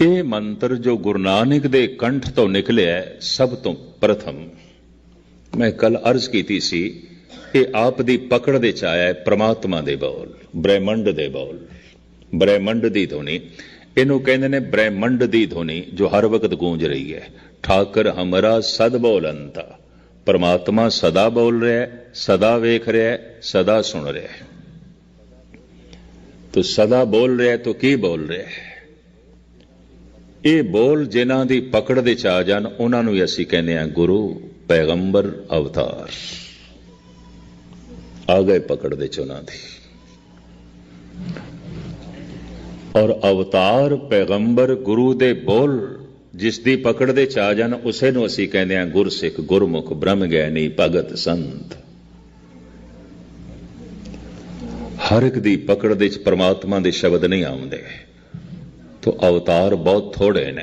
ਇਹ ਮੰਤਰ ਜੋ ਗੁਰੂ ਨਾਨਕ ਦੇ ਕੰਠ ਤੋਂ ਨਿਕਲਿਆ ਸਭ ਤੋਂ ਪ੍ਰਥਮ। ਮੈਂ ਕੱਲ ਅਰਜ਼ ਕੀਤੀ ਸੀ, ਇਹ ਆਪ ਦੀ ਪਕੜ ਦੇ ਚ ਆਇਆ ਹੈ, ਪ੍ਰਮਾਤਮਾ ਦੇ ਬੋਲ, ਬ੍ਰਹਿਮੰਡ ਦੇ ਬੋਲ। ਬ੍ਰਹਿਮੰਡ ਦੀ ਧੁਨੀ, ਇਹਨੂੰ ਕਹਿੰਦੇ ਨੇ ਬ੍ਰਹਿਮੰਡ ਦੀ ਧੁਨੀ, ਜੋ ਹਰ ਵਕਤ ਗੂੰਜ ਰਹੀ ਹੈ। ਠਾਕਰ ਹਮਰਾ ਸਦ ਬੋਲੰਤਾ ਪਰਮਾਤਮਾ ਸਦਾ ਬੋਲ ਰਿਹਾ ਹੈ, ਸਦਾ ਵੇਖ ਰਿਹਾ ਹੈ, ਸਦਾ ਸੁਣ ਰਿਹਾ ਹੈ। ਤੋ ਸਦਾ ਬੋਲ ਰਿਹਾ ਹੈ, ਤੋ ਕੀ ਬੋਲ ਰਿਹਾ ਹੈ? ਇਹ ਬੋਲ ਜਿਨ੍ਹਾਂ ਦੀ ਪਕੜ ਦੇ ਚ ਆ ਜਾਣ, ਉਹਨਾਂ ਨੂੰ ਹੀ ਅਸੀਂ ਕਹਿੰਦੇ ਆ ਗੁਰੂ ਪੈਗੰਬਰ ਅਵਤਾਰ। ਆ ਗਏ ਪਕੜ ਦੇ ਚ ਉਹਨਾਂ ਦੀ। ਔਰ ਅਵਤਾਰ ਪੈਗੰਬਰ ਗੁਰੂ ਦੇ ਬੋਲ ਜਿਸ ਦੀ ਪਕੜ ਦੇ ਚ ਆ ਜਾਣ, ਉਸੇ ਨੂੰ ਅਸੀਂ ਕਹਿੰਦੇ ਆ ਗੁਰਸਿੱਖ, ਗੁਰਮੁਖ, ਬ੍ਰਹਮ ਗਿਆਨੀ, ਭਗਤ ਸੰਤ। ਹਰ ਇੱਕ ਦੀ ਪਕੜ ਦੇ ਚ ਪ੍ਰਮਾਤਮਾ ਦੇ ਸ਼ਬਦ ਨਹੀਂ ਆਉਂਦੇ। ਤੋ ਅਵਤਾਰ ਬਹੁਤ ਥੋੜੇ ਨੇ।